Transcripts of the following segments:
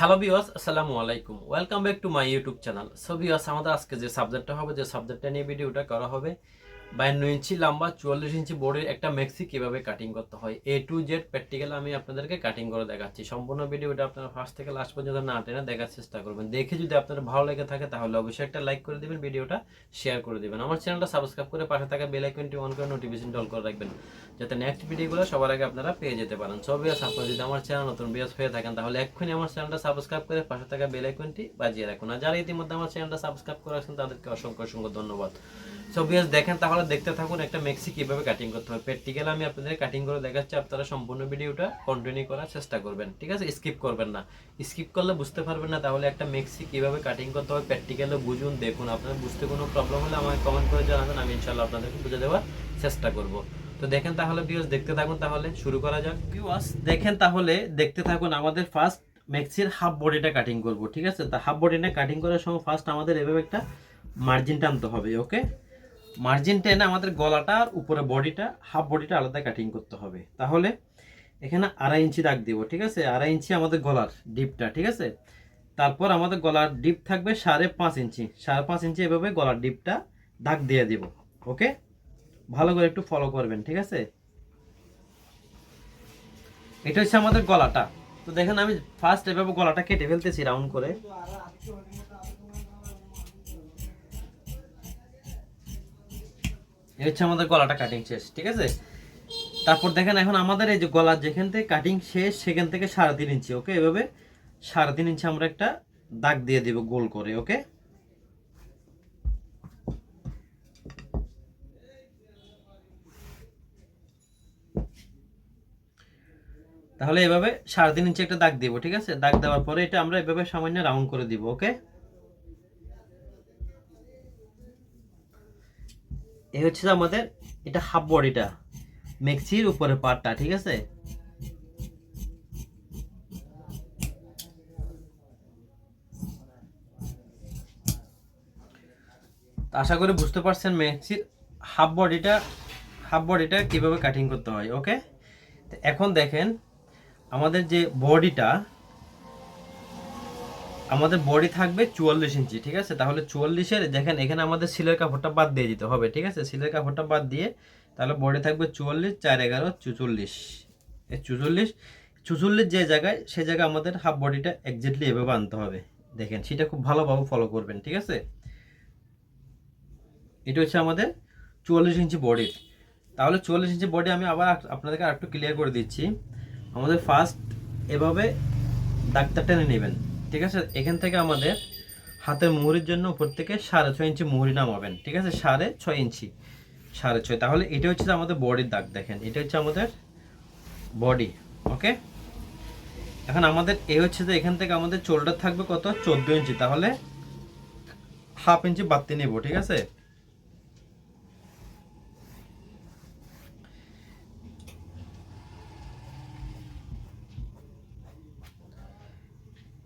Hello viewers আসসালামু আলাইকুম। Welcome back to my YouTube channel. So viewers আমাদের আজকে যে সাবজেক্টটা হবে, যে সাবজেক্টটা নিয়ে ভিডিওটা করা হবে বায়ান্ন ইঞ্চি লম্বা, চুয়াল্লিশ ইঞ্চি বোর্ডের একটা মেক্সি কীভাবে কাটিং করতে হয়? এ টু জেড প্র্যাকটিক্যাল আমি আপনাদেরকে কাটিং করে দেখাচ্ছি। সম্পূর্ণ ভিডিওটা আপনারা ফার্স্ট থেকে লাস্ট পর্যন্ত না টেনে দেখার চেষ্টা করবেন। দেখে যদি আপনার ভালো লেগে থাকে, তাহলে অবশ্যই একটা লাইক করে দিবেন, ভিডিওটা শেয়ার করে দেবেন। আমার চ্যানেলটা সাবস্ক্রাইব করে পাশে থাকা বেল আইকনটি অন করে নোটিফিকেশন অল করে রাখবেন, যাতে নেক্সট ভিডিওগুলো সবার আগে আপনারা পেয়ে যেতে পারেন। সো বিয়াস আপনারা যদি আমার চ্যানেল নতুন বিয়াস হয়ে থাকেন, তাহলে এক্ষুনি আমার চ্যানেলটা সাবস্ক্রাইব করে পাশে থাকা বেল আইকনটি বাজিয়ে রাখুন। আর যারা ইতিমধ্যে আমার চ্যানেলটা সাবস্ক্রাইব করে রাখছেন তাদেরকে অসংখ্য অসংখ্য ধন্যবাদ। সো বিয়াস দেখেন, তাহলে দেখতে থাকুন একটা মেক্সি কীভাবে কাটিং করতে হবে প্র্যাকটিক্যাল আমি আপনাদের কাটিং করে দেখাচ্ছি, আপনারা সম্পূর্ণ ভিডিওটা কন্টিনিউ করার চেষ্টা করবেন, ঠিক আছে? স্কিপ করবেন না। স্কিপ করলে বুঝতে পারবেন না তাহলে একটা মেক্সি কীভাবে কাটিং করতে হবে প্র্যাকটিক্যালে বুঝুন, দেখুন। আপনাদের বুঝতে কোনো প্রবলেম হলে আমাকে কমেন্ট করে জানাবেন, আমি ইনশাল্লাহ আপনাদেরকে বুঝে দেওয়ার চেষ্টা করব। তো দেখেন তাহলে ভিউয়ার্স দেখতে থাকুন তাহলে, শুরু করা যাক। ভিউয়ার্স দেখেন তাহলে, দেখতে থাকুন, আমাদের ফার্স্ট মেক্সির হাফ বডিটা কাটিং করব, ঠিক আছে? তা হাফ বডিটা কাটিং করার সময় ফার্স্ট আমাদের এভাবে একটা মার্জিন টানতে হবে ওকে মার্জিন টেনে আমাদের গলাটা আর উপরে বডিটা হাফ বডিটা আলাদা কাটিং করতে হবে। তাহলে এখানে আড়াই ইঞ্চি দাগ দিব, ঠিক আছে? আড়াই ইঞ্চি আমাদের গলার ডিপটা ঠিক আছে? তারপর আমাদের গলার ডিপ থাকবে সাড়ে পাঁচ ইঞ্চি। সাড়ে পাঁচ ইঞ্চি এভাবে গলার ডিপটা দাগ দিয়ে দিব, ওকে? ভালো করে একটু ফলো করবেন, ঠিক আছে? এটা হচ্ছে আমাদের গলাটা। তো দেখেন আমি ফার্স্ট এভাবে গলাটা কেটে ফেলতেছি রাউন্ড করে। হচ্ছে আমাদের গলাটা কাটিং শেষ, ঠিক আছে? তারপর দেখেন এখন আমাদের এই যে গলার যেখান থেকে কাটিং শেষ, সেখান থেকে সাড়ে তিন ইঞ্চি ওকে এভাবে সাড়ে তিন ইঞ্চি আমরা একটা দাগ দিয়ে দিব গোল করে ওকে তাহলে এভাবে সাড়ে তিন ইঞ্চি একটা দাগ দিব, ঠিক আছে? দাগ দেওয়ার পরে এটা আমরা এভাবে সামান্য রাউন্ড করে দিব ওকে এই হচ্ছে আমাদের এটা হাফ বডিটা মেক্সির উপরে পার্টটা ঠিক আছে? আশা করি বুঝতে পারছেন মেক্সির হাফ বডিটা হাফ বডিটা কীভাবে কাটিং করতে হয় ওকে এখন দেখেন, আমাদের যে বডিটা আমাদের বডি থাকবে চুয়াল্লিশ ইঞ্চি, ঠিক আছে? তাহলে চুয়াল্লিশের, দেখেন এখানে আমাদের সিলের কাপড়টা বাদ দিয়ে দিতে হবে, ঠিক আছে? সিলের কাপড়টা বাদ দিয়ে তাহলে বডি থাকবে চুয়াল্লিশ, চার এগারো, চুচল্লিশ। এই চুচল্লিশ চুচল্লিশ যে জায়গায়, সে জায়গায় আমাদের হাফ বডিটা একজাক্টলি এভাবে আনতে হবে। দেখেন, সেটা খুব ভালোভাবে ফলো করবেন, ঠিক আছে? এটা হচ্ছে আমাদের চুয়াল্লিশ ইঞ্চি বডির তাহলে চুয়াল্লিশ ইঞ্চি বডি আমি আবার আপনাদেরকে আরেকটু ক্লিয়ার করে দিচ্ছি। আমাদের ফার্স্ট এভাবে দাগটা টেনে নেবেন। ঠিক আছে? এখান থেকে আমাদের হাতের মুহুরির জন্য উপর থেকে সাড়ে ছয় ইঞ্চি মুহুরি নামাবেন, ঠিক আছে? সাড়ে ছয় ইঞ্চি, সাড়ে ছয়। তাহলে এটা হচ্ছে আমাদের বডির দাগ, দেখেন। এটা হচ্ছে আমাদের বডি ওকে এখন আমাদের এ হচ্ছে যে এখান থেকে আমাদের চোলটা থাকবে কত? চোদ্দ ইঞ্চি। তাহলে হাফ ইঞ্চি বাড়তি নেব, ঠিক আছে?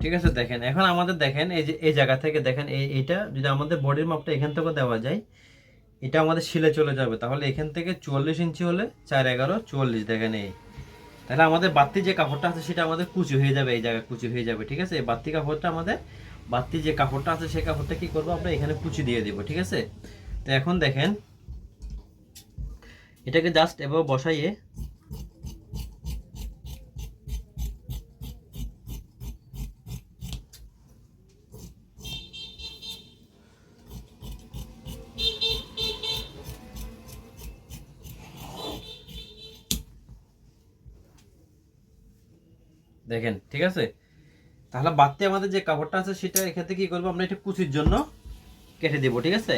ঠিক আছে, দেখেন, এখন আমাদের দেখেন, এই যে এই জায়গা থেকে দেখেন, এই এইটা যদি আমাদের বডির মাপটা এখান থেকে দেওয়া যায়, এটা আমাদের শিলে চলে যাবে। তাহলে এখান থেকে চুয়াল্লিশ ইঞ্চি হলে চার এগারো, চুয়াল্লিশ, দেখেন এই। তাহলে আমাদের বাড়তি যে কাপড়টা আছে সেটা আমাদের কুচি হয়ে যাবে, এই জায়গায় কুচি হয়ে যাবে, ঠিক আছে? এই বাড়তি কাপড়টা আমাদের বাড়তি যে কাপড়টা আছে সেই কাপড়টা কি করব আমরা এখানে কুচি দিয়ে দিব, ঠিক আছে? তো এখন দেখেন, এটাকে জাস্ট এভাবে বসাইয়ে দেখেন, ঠিক আছে? তাহলে বাড়তি আমাদের যে কাপড়টা আছে, সেটা এক্ষেত্রে কি করব? আমরা এটা কুচির জন্য কেটে দেবো, ঠিক আছে?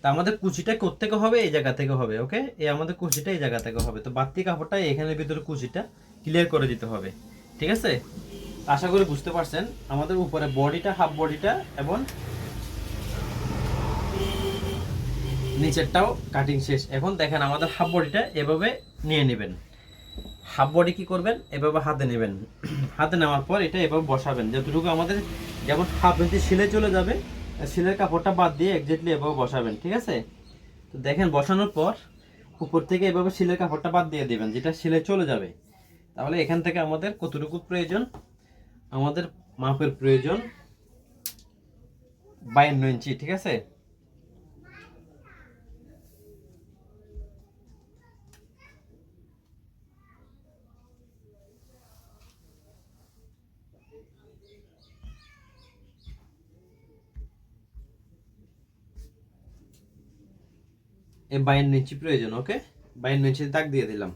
তা আমাদের কুচিটা থেকে হবে? এই জায়গা থেকে হবে, ওকে? এই আমাদের কুচিটা এই জায়গা থেকে হবে। তো বাড়তি কাপড়টা এখানের ভিতরে কুচিটা ক্লিয়ার করে দিতে হবে, ঠিক আছে? আশা করি বুঝতে পারছেন, আমাদের উপরে বডিটা হাফ বডিটা এবং নিচেরটাও কাটিং শেষ। এখন দেখেন, আমাদের হাফ বডিটা এভাবে নিয়ে নেবেন। হাফ বডি কি করবেন? এভাবে হাতে নেবেন। হাতে নেওয়ার পর এটা এভাবে বসাবেন। যতটুকু আমাদের যেমন হাফ ইঞ্চি সিলে চলে যাবে সিলের কাপড়টা বাদ দিয়ে একজাক্টলি এভাবে বসাবেন, ঠিক আছে? তো দেখেন, বসানোর পর উপর থেকে এভাবে সিলের কাপড়টা বাদ দিয়ে দেবেন, যেটা সিলে চলে যাবে। তাহলে এখান থেকে আমাদের কতটুকু প্রয়োজন? আমাদের মাপের প্রয়োজন বায়ান্ন ইঞ্চি, ঠিক আছে? এই বায়ান্ন ইঞ্চি প্রয়োজন, ওকে? বায়ান্ন ইঞ্চি দাগ দিয়ে দিলাম।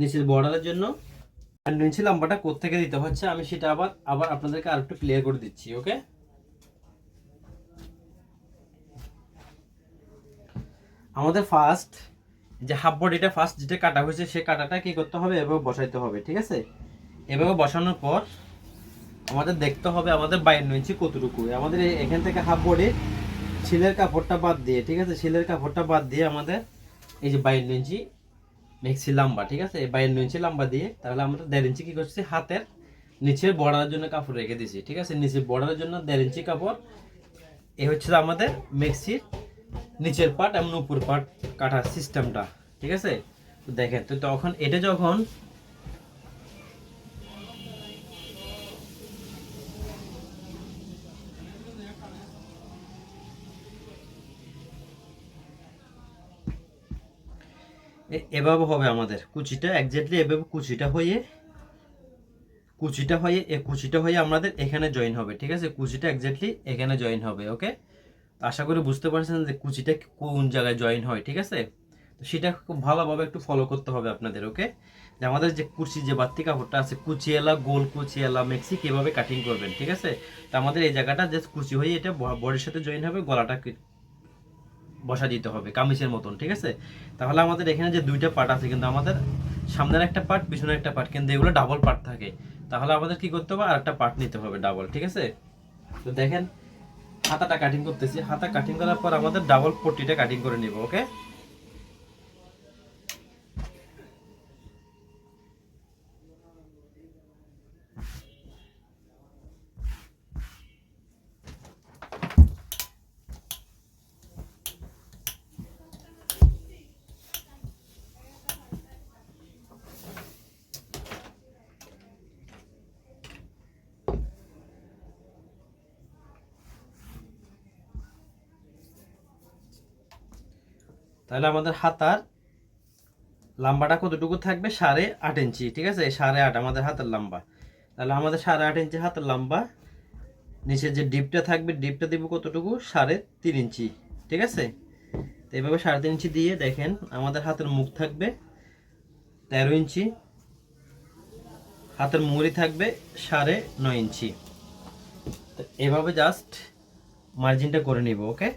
নিচের বর্ডারের জন্য। বায়ান্ন ইঞ্চি লম্বাটা কোথেকে দিতে হচ্ছে, আমি সেটা আবার আবার আপনাদেরকে আর একটু ক্লিয়ার করে দিচ্ছি, ওকে? আমাদের ফার্স্ট যে হাফ বডিটা ফার্স্ট যেটা কাটা হয়েছে, সে কাটাটা কি করতে হবে? এভাবে বসাইতে হবে, ঠিক আছে? এভাবে বসানোর পর আমাদের দেখতে হবে আমাদের বায়ান্ন ইঞ্চি কতটুকু। আমাদের এখান থেকে হাফ বডি ছিলের কাপড়টা বাদ দিয়ে, ঠিক আছে? ছিলের কাপড়টা বাদ দিয়ে আমাদের এই যে বায়ান্ন ইঞ্চি মেক্সি লম্বা, ঠিক আছে? এই বায়ান্ন ইঞ্চি লম্বা দিয়ে তাহলে আমরা দেড় ইঞ্চি কি করছি? হাতের নিচের বর্ডারের জন্য কাপড় রেখে দিছি, ঠিক আছে? নিচে বর্ডারের জন্য দেড় ইঞ্চি কাপড়। এ হচ্ছে আমাদের মেক্সির নিচের পার্ট এবং উপর পার্ট কাটার সিস্টেমটা ঠিক আছে? দেখেন, তো তখন এটা যখন এভাবে হবে আমাদের। কুচিটা একজাক্টলি এভাবে কুচিটা হয়ে কুচিটা হয়ে, এ কুচিটা হয়ে আমাদের এখানে জয়েন হবে, ঠিক আছে? কুচিটা একজাক্টলি এখানে জয়েন হবে ওকে আশা করি বুঝতে পারছেন যে কুচিটা কোন জায়গায় জয়েন হয়, ঠিক আছে? তো সেটা খুব ভালোভাবে একটু ফলো করতে হবে আপনাদের ওকে যে আমাদের যে কুচি, যে বাত্তি কাপড়টা আছে, কুচিয়ালা, গোল কুচিয়ালা, মেক্সি কীভাবে কাটিং করবেন, ঠিক আছে? তো আমাদের এই জায়গাটা যে কুচি হয়ে এটা বডির সাথে জয়েন হবে, গলাটা বসা দিতে হবে, কামিজের মতন, ঠিক আছে? তাহলে আমাদের এখানে যে দুইটা পার্ট আছে, কিন্তু আমাদের সামনের একটা পার্ট পিছনের একটা পার্ট কিন্তু এগুলো ডাবল পার্ট থাকে। তাহলে আমাদের কি করতে হবে? আর একটা পার্ট নিতে হবে ডাবল ঠিক আছে? তো দেখেন, হাতাটা কাটিং করতেছি। হাতা কাটিং করার পর আমাদের ডাবল পট্টিটা কাটিং করে নিব ওকে তাহলে আমাদের হাতার লম্বাটা কতটুকু থাকবে? সাড়ে আট ইঞ্চি, ঠিক আছে? সাড়ে আট আমাদের হাতের লম্বা। তাহলে আমাদের সাড়ে আট ইঞ্চি হাতের লম্বা, নিচের যে ডিপটা থাকবে, ডিপটা দিব কতটুকু? সাড়ে তিন ইঞ্চি, ঠিক আছে? তো এইভাবে সাড়ে তিন ইঞ্চি দিয়ে দেখেন আমাদের হাতের মুখ থাকবে তেরো ইঞ্চি, হাতের মুড়ি থাকবে সাড়ে নয় ইঞ্চি। তো এভাবে জাস্ট মার্জিনটা করে নিব ওকে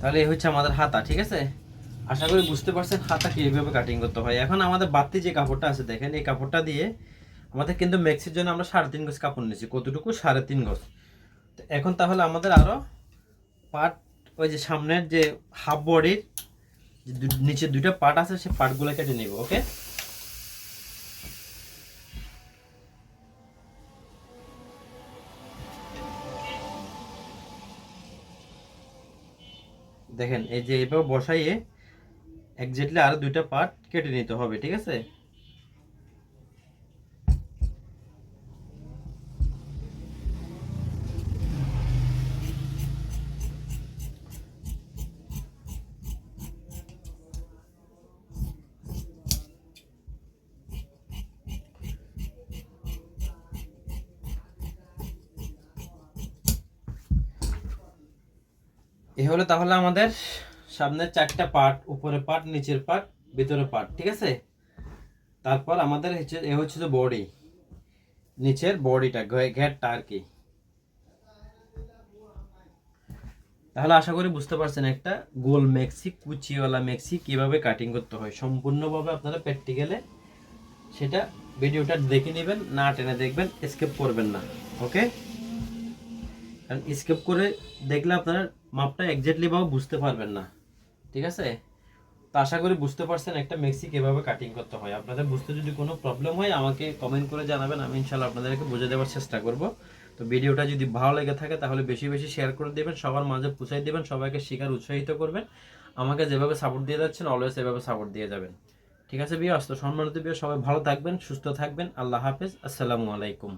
তাহলে এই হচ্ছে আমাদের হাতা, ঠিক আছে? আশা করি বুঝতে পারছেন হাতা কীভাবে কাটিং করতে হয়। এখন আমাদের বাড়তি যে কাপড়টা আছে, দেখেন, এই কাপড়টা দিয়ে আমাদের কিন্তু ম্যাক্সির জন্য আমরা সাড়ে তিন গজ কাপড় নিয়েছি, কতটুকু? সাড়ে তিন গজ। তো এখন তাহলে আমাদের আরও পার্ট ওই যে সামনের যে হাফ বডির নিচে দুইটা পার্ট আছে সেই পার্টগুলো কেটে নিব ওকে দেখেন এই যে এভাবে বসাইয়ে একজেটলি আরও দুইটা পার্ট কেটে নিতে হবে ঠিক আছে? এ হলো তাহলে আমাদের সামনের চারটা পার্ট উপরে পার্ট নিচের পার্ট ভিতরে পার্ট ঠিক আছে? তারপর আমাদের হচ্ছে, এ হচ্ছে যে বডি নিচের বডিটা ঘেরটা আর কি। তাহলে আশা করি বুঝতে পারছেন একটা, গোল মেক্সি, কুচিওয়ালা মেক্সি কীভাবে কাটিং করতে হয়। সম্পূর্ণভাবে আপনারা প্র্যাকটিক্যালে সেটা ভিডিওটা দেখে নেবেন, না টেনে দেখবেন স্কিপ করবেন না ওকে কারণ স্কিপ করে দেখলে আপনারা মাপটা এক্স্যাক্টলি ভাবে বুঝতে পারবেন না। ঠিক আছে? তো আশা করি বুঝতে পারছেন একটা মেক্সি কীভাবে কাটিং করতে হয়। আপনাদের বুঝতে যদি কোনো প্রবলেম হয়, আমাকে কমেন্ট করে জানাবেন। আমি ইনশাল্লাহ আপনাদেরকে বুঝে দেওয়ার চেষ্টা করব। তো ভিডিওটা যদি ভালো লেগে থাকে, তাহলে বেশি বেশি শেয়ার করে দেবেন, সবার মাঝে পুষাই দেবেন, সবাইকে শিকার উৎসাহিত করবেন। আমাকে যেভাবে সাপোর্ট দিয়ে যাচ্ছেন অলওয়েজ এভাবে সাপোর্ট দিয়ে যাবেন। ঠিক আছে বিয়াস তো সম্মানিত বিয়াস সবাই ভালো থাকবেন, সুস্থ থাকবেন। আল্লাহ হাফেজ। আসসালামু আলাইকুম।